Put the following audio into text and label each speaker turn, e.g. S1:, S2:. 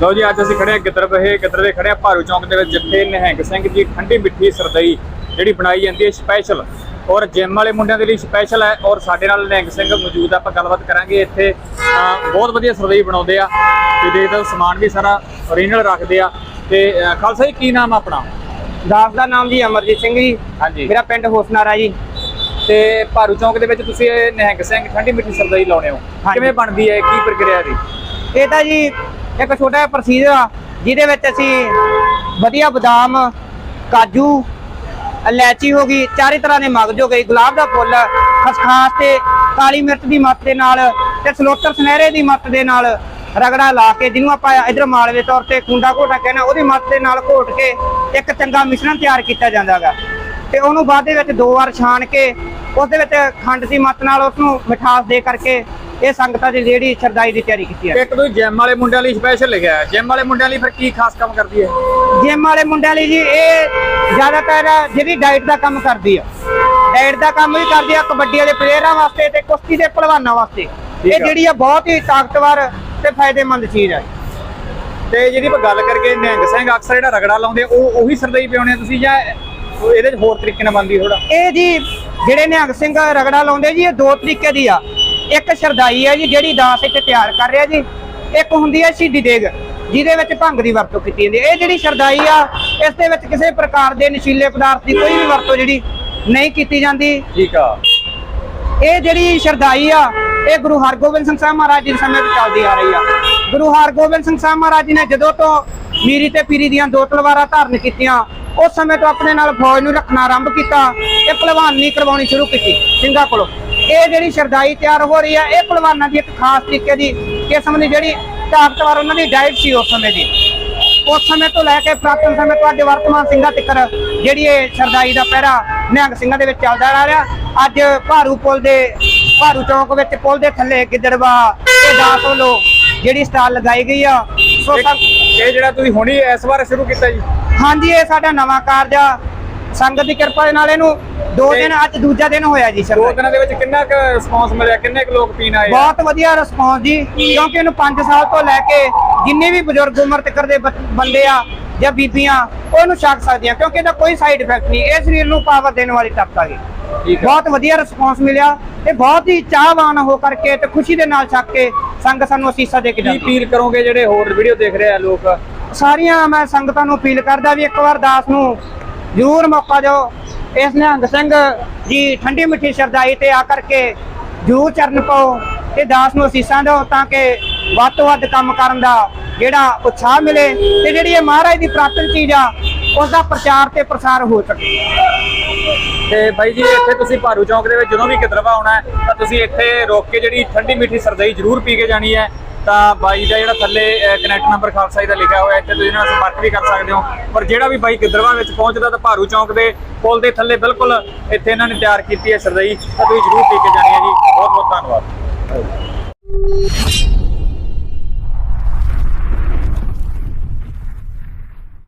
S1: ਲਓ ਜੀ ਅੱਜ ਅਸੀਂ ਖੜੇ ਹਾਂ ਗਿੱਦੜਬਹੇ ਗਿੱਦੜਵੇ ਖੜੇ ਹਾਂ ਭਾਰੂ ਚੌਂਕ ਦੇ ਵਿੱਚ ਜਿੱਥੇ ਨਿਹੰਗ ਸਿੰਘ ਜੀ ਠੰਡੀ ਮਿੱਠੀ ਸਰਦਈ ਜਿਹੜੀ ਬਣਾਈ ਜਾਂਦੀ ਹੈ ਸਪੈਸ਼ਲ ਔਰ ਜਿਮ ਵਾਲੇ ਮੁੰਡਿਆਂ ਦੇ ਲਈ ਸਪੈਸ਼ਲ ਹੈ ਔਰ ਸਾਡੇ ਨਾਲ ਨਿਹੰਗ ਸਿੰਘ ਮੌਜੂਦ ਆ ਆਪਾਂ ਗੱਲਬਾਤ ਕਰਾਂਗੇ ਇੱਥੇ। ਬਹੁਤ ਵਧੀਆ ਸਰਦਈ ਬਣਾਉਂਦੇ ਆ ਤੇ ਦੇਖਦੇ ਸਮਾਨ ਵੀ ਸਾਰਾ ਓਰੀਜਨਲ ਰੱਖਦੇ ਆ। ਤੇ ਖਾਲਸਾ ਜੀ ਕੀ ਨਾਮ ਆ ਆਪਣਾ?
S2: ਦਾਸ ਦਾ ਨਾਮ ਜੀ ਅਮਰਜੀਤ ਸਿੰਘ ਜੀ।
S1: ਹਾਂਜੀ।
S2: ਮੇਰਾ ਪਿੰਡ ਹੋਸਨਾਰਾ ਜੀ।
S1: ਤੇ ਭਾਰੂ ਚੌਂਕ ਦੇ ਵਿੱਚ ਤੁਸੀਂ ਨਿਹੰਗ ਸਿੰਘ ਠੰਡੀ ਮਿੱਠੀ ਸਰਦਈ ਲਾਉਣੇ ਹੋ। ਕਿਵੇਂ ਬਣਦੀ ਹੈ ਕੀ ਪ੍ਰਕਿਰਿਆ ਦੀ
S2: ਇਹ ਤਾਂ ਜੀ ਇੱਕ ਛੋਟਾ ਜਿਹਾ ਪ੍ਰੋਸੀਜਰ ਆ, ਜਿਹਦੇ ਵਿੱਚ ਅਸੀਂ ਵਧੀਆ ਬਦਾਮ, ਕਾਜੂ, ਇਲਾਇਚੀ ਹੋ ਗਈ, ਚਾਰੇ ਤਰ੍ਹਾਂ ਦੇ ਮਗਜ ਹੋ ਗਏ, ਗੁਲਾਬ ਦਾ ਫੁੱਲ, ਖਸਖਾਸ ਤੇ ਕਾਲੀ ਮਿਰਚ ਦੀ ਮੱਤ ਦੇ ਨਾਲ ਤੇ ਸਲੋਤਰ ਸੁਨਹਿਰੇ ਦੀ ਮੱਤ ਦੇ ਨਾਲ ਰਗੜਾ ਲਾ ਕੇ, ਜਿਹਨੂੰ ਆਪਾਂ ਇਧਰ ਮਾਲਵੇ ਤੌਰ ਤੇ ਖੁੰਡਾ ਘੋਟਾ ਕਹਿੰਦੇ ਉਹਦੀ ਮੱਤ ਦੇ ਨਾਲ ਘੋਟ ਕੇ ਇੱਕ ਚੰਗਾ ਮਿਸ਼ਰਣ ਤਿਆਰ ਕੀਤਾ ਜਾਂਦਾਗਾ ਤੇ ਉਹਨੂੰ ਬਾਅਦ ਦੇ ਵਿੱਚ ਦੋ ਵਾਰ ਛਾਣ ਕੇ, ਉਸ ਦੇ ਵਿੱਚ ਖੰਡ ਦੀ ਮੱਤ ਨਾਲ ਉਸ ਨੂੰ ਮਿਠਾਸ ਦੇ ਕਰਕੇ ਇਹ ਸੰਗਤਾਂ ਦੀ ਜਿਹੜੀ ਸ਼ਰਦਾਈ ਦੀ ਤਿਆਰੀ ਕੀਤੀ ਹੈ।
S1: ਇੱਕ ਤੁਸੀਂ ਜਿਮ ਵਾਲੇ ਮੁੰਡਿਆਂ ਲਈ ਸਪੈਸ਼ਲ ਲਿਖਿਆ ਹੈ। ਜਿਮ ਵਾਲੇ ਮੁੰਡਿਆਂ ਲਈ ਫਿਰ ਕੀ ਖਾਸ ਕੰਮ ਕਰਦੀ ਹੈ?
S2: ਜਿਮ ਵਾਲੇ ਮੁੰਡਿਆਂ ਲਈ ਜੀ ਇਹ ਜ਼ਿਆਦਾਤਰ ਜਿਹੜੀ ਡਾਈਟ ਦਾ ਕੰਮ ਕਰਦੀ ਆ। ਡਾਈਟ ਦਾ ਕੰਮ ਵੀ ਕਰਦੀ ਆ ਕਬੱਡੀ ਵਾਲੇ ਪਲੇਅਰਾਂ ਵਾਸਤੇ ਤੇ ਕੁਸ਼ਤੀ ਦੇ ਪਹਿਲਵਾਨਾਂ ਵਾਸਤੇ। ਇਹ। ਜਿਹੜੀ ਆ ਬਹੁਤ ਹੀ ਤਾਕਤਵਰ ਤੇ ਫਾਇਦੇਮੰਦ ਚੀਜ਼ ਆ।
S1: ਤੇ ਜਿਹੜੀ ਆਪਾਂ ਗੱਲ ਕਰਕੇ ਨਿਹੰਗ ਸਿੰਘ ਅਕਸਰ ਜਿਹੜਾ ਰਗੜਾ ਲਾਉਂਦੇ ਉਹ ਉਹੀ ਸਰਦਈ ਪਿਆਉਣੇ ਆ ਤੁਸੀਂ ਜਾਂ ਇਹਦੇ 'ਚ ਹੋਰ ਤਰੀਕੇ ਨਾਲ ਬਣਦੀ ਥੋੜਾ
S2: ਇਹ ਜੀ ਜਿਹੜੇ ਨਿਹੰਗ ਸਿੰਘ ਰਗੜਾ ਲਾਉਂਦੇ ਜੀ ਇਹ ਦੋ ਤਰੀਕੇ ਦੀ ਆ। ਇੱਕ ਸ਼ਰਦਾਈ ਹੈ ਜੀ ਜਿਹੜੀ ਦਾਸ ਇੱਥੇ ਤਿਆਰ ਕਰ ਰਿਹਾ ਜੀ। ਇੱਕ ਹੁੰਦੀ ਹੈ ਸ਼ਹੀਦੀ ਦੇਗ ਜਿਹਦੇ ਵਿੱਚ ਭੰਗ ਦੀ ਵਰਤੋਂ ਕੀਤੀ ਜਾਂਦੀ ਹੈ। ਇਹ ਜਿਹੜੀ ਸ਼ਰਦਾਈ ਆ ਇਸ ਦੇ ਵਿੱਚ ਕਿਸੇ ਪ੍ਰਕਾਰ ਦੇ ਨਸ਼ੀਲੇ ਪਦਾਰਥ ਦੀ ਕੋਈ ਵੀ ਵਰਤੋਂ ਜਿਹੜੀ ਨਹੀਂ ਕੀਤੀ ਜਾਂਦੀ।
S1: ਠੀਕ ਆ।
S2: ਇਹ ਜਿਹੜੀ ਸ਼ਰਦਾਈ ਆ ਇਹ ਗੁਰੂ ਹਰਗੋਬਿੰਦ ਸਿੰਘ ਸਾਹਿਬ ਮਹਾਰਾਜ ਜੀ ਦੇ ਸਮੇਂ ਤੋਂ ਚੱਲਦੀ ਆ ਰਹੀ ਆ। ਗੁਰੂ ਹਰਗੋਬਿੰਦ ਸਿੰਘ ਸਾਹਿਬ ਮਹਾਰਾਜ ਜੀ ਨੇ ਜਦੋਂ ਤੋਂ ਮੀਰੀ ਤੇ ਪੀਰੀ ਦੀਆਂ ਦੋ ਤਲਵਾਰਾਂ ਧਾਰਨ ਕੀਤੀਆਂ ਉਸ ਸਮੇਂ ਤੋਂ ਆਪਣੇ ਨਾਲ ਫੌਜ ਨੂੰ ਰੱਖਣਾ ਆਰੰਭ ਕੀਤਾ ਇਹ ਭਲਵਾਨੀ ਕਰਵਾਉਣੀ ਸ਼ੁਰੂ ਕੀਤੀ ਸਿੰਘਾਂ ਕੋਲੋਂ। ਇਹ ਜਿਹੜੀ ਸ਼ਰਦਾਈ ਤਿਆਰ ਹੋ ਰਹੀ ਆ ਇਹ ਭਲਵਾਨਾਂ ਦੀ ਇੱਕ ਖਾਸ ਤਰੀਕੇ ਦੀ ਕਿਸਮ ਦੀ ਜਿਹੜੀ ਤਾਕਤਵਰ ਉਹਨਾਂ ਦੀ ਡਾਈਟ ਸੀ ਉਸ ਸਮੇਂ ਦੀ। ਉਸ ਸਮੇਂ ਤੋਂ ਲੈ ਕੇ ਪ੍ਰਾਤਨ ਸਮੇਂ ਤੋਂ ਅੱਜ ਵਰਤਮਾਨ ਸਿੰਘਾਂ ਤੱਕ ਜਿਹੜੀ ਇਹ ਸਰਦਾਈ ਦਾ ਪਹਿਰਾ ਨਿਹੰਗ ਸਿੰਘਾਂ ਦੇ ਵਿੱਚ ਚੱਲਦਾ ਆ ਰਿਹਾ। ਅੱਜ ਭਾਰੂ ਪੁਲ ਦੇ ਭਾਰੂ ਚੌਕ ਵਿੱਚ ਪੁਲ ਦੇ ਥੱਲੇ ਗਿੱਦੜਵਾ ਤੇ ਦਾਸ ਵੱਲੋਂ ਜਿਹੜੀ ਸਟਾਲ ਲਗਾਈ ਗਈ ਆ। ਸੰ-
S1: ਇਹ ਜਿਹੜਾ ਤੁਸੀਂ ਹੁਣੀ ਇਸ ਵਾਰ ਸ਼ੁਰੂ ਕੀਤਾ ਜੀ?
S2: ਹਾਂਜੀ ਇਹ ਸਾਡਾ ਨਵਾਂ ਕਾਰਜ ਆ। ਸੰਗਤ ਦੀ ਕਿਰਪਾ ਦੇ ਨਾਲ ਇਹਨੂੰ ਦੋ ਦਿਨ ਅੱਜ ਦੂਜਾ ਦਿਨ ਹੋਇਆ ਜੀ
S1: ਦੋ
S2: ਸਰਦਾਈ
S1: ਦਿਨਾਂ ਦੇ ਵਿੱਚ ਕਿੰਨਾ ਕੁ ਰਿਸਪੌਂਸ ਮਿਲਿਆ? ਕਿੰਨੇ ਕੁ ਲੋਕ ਪੀਣ ਆਏ ਆ?
S2: ਬਹੁਤ ਵਧੀਆ ਰਿਸਪੌਂਸ ਜੀ ਕਿਉਂਕਿ ਇਹਨੂੰ 5 ਸਾਲ ਤੋਂ ਲੈ ਕੇ ਜਿੰਨੇ ਵੀ ਬਜ਼ੁਰਗ ਉਮਰ ਤੱਕ ਦੇ ਬੰਦੇ ਆ ਜਾਂ ਬੀਬੀਆਂ ਉਹ ਇਹਨੂੰ ਛਕ ਸਕਦੀਆਂ ਕਿਉਂਕਿ ਇਹਦਾ ਕੋਈ ਸਾਈਡ ਇਫੈਕਟ ਨਹੀਂ। ਇਹ ਸਰੀਰ ਨੂੰ ਪਾਵਰ ਦੇਣ ਵਾਲੀ ਤਾਕਤ ਆ ਗਈ
S1: ਠੀਕ ਆ।
S2: ਬਹੁਤ ਵਧੀਆ ਰਿਸਪੌਂਸ ਮਿਲਿਆ ਤੇ ਬਹੁਤ ਹੀ ਚਾਹਵਾਨ ਹੋ ਕਰਕੇ ਤੇ ਖੁਸ਼ੀ ਦੇ ਨਾਲ ਛਕ ਕੇ ਸੰਗ ਸਾਨੂੰ ਅਸੀਸਾਂ ਦੇ ਕੇ
S1: ਕੀ
S2: ਜਾਂਦੀ
S1: ਅਪੀਲ ਕਰੋਗੇ ਜਿਹੜੇ ਹੋਰ ਵੀਡੀਓ ਦੇਖ ਰਹੇ ਆ ਲੋਕ?
S2: ਸਾਰੀਆਂ ਮੈਂ ਸੰਗਤਾਂ ਨੂੰ ਅਪੀਲ ਕਰਦਾ ਵੀ ਇੱਕ ਵਾਰ ਦਾਸ ਨੂੰ ਜ਼ਰੂਰ ਮੌਕਾ ਦਿਓ। ਇਸ ਨਿਹੰਗ ਸਿੰਘ ਜੀ ਠੰਡੀ ਮਿੱਠੀ ਸ਼ਰਦਾਈ ਤੇ ਆ ਕਰਕੇ ਜੂ ਚਰਨ ਪਾਓ ਤੇ ਦਾਸ ਨੂੰ ਅਸੀਸਾਂ ਦਿਓ ਤਾਂ ਕਿ ਵੱਧ ਤੋਂ ਵੱਧ ਕੰਮ ਕਰਨ ਦਾ ਜਿਹੜਾ ਉਤਸ਼ਾਹ ਮਿਲੇ ਤੇ ਜਿਹੜੀ ਇਹ ਮਹਾਰਾਜ ਦੀ ਪ੍ਰਾਪਤ ਚੀਜ਼ ਆ, ਉਸ ਦਾ ਪ੍ਰਚਾਰ ਤੇ ਪ੍ਰਸਾਰ ਹੋ ਸਕੇ।
S1: ਤੇ ਬਾਈ ਜੀ, ਇੱਥੇ ਤੁਸੀਂ ਭਾਰੂ ਚੌਂਕ ਦੇ ਵਿੱਚ ਜਦੋਂ ਵੀ ਕਿਦਰਵਾ ਆਉਣਾ ਤਾਂ ਤੁਸੀਂ ਇੱਥੇ ਰੋਕ ਕੇ ਜਿਹੜੀ ਠੰਡੀ ਮਿੱਠੀ ਸਰਦਈ ਜ਼ਰੂਰ ਪੀ ਕੇ ਜਾਣੀ ਹੈ। ਤਾਂ ਬਾਈ ਦਾ ਜਿਹੜਾ ਥੱਲੇ ਕਨੈਕਟ ਨੰਬਰ ਖਾਲਸਾ ਜੀ ਦਾ ਲਿਖਿਆ ਹੋਇਆ, ਇੱਥੇ ਤੁਸੀਂ ਇਹਨਾਂ ਨਾਲ ਸੰਪਰਕ ਵੀ ਕਰ ਸਕਦੇ ਹੋ। ਪਰ ਜਿਹੜਾ ਵੀ ਬਾਈ ਕਿਦਰਵਾ ਵਿੱਚ ਪਹੁੰਚਦਾ ਤਾਂ ਭਾਰੂ ਚੌਂਕ ਦੇ ਪੁਲ ਦੇ ਥੱਲੇ ਬਿਲਕੁਲ ਇੱਥੇ ਇਹਨਾਂ ਨੇ ਤਿਆਰ ਕੀਤੀ ਹੈ ਸਰਦਈ। ਤਾਂ ਤੁਸੀਂ ਜ਼ਰੂਰ ਪੀ ਕੇ ਜਾਣੀ ਹੈ ਜੀ। ਬਹੁਤ ਬਹੁਤ ਧੰਨਵਾਦ।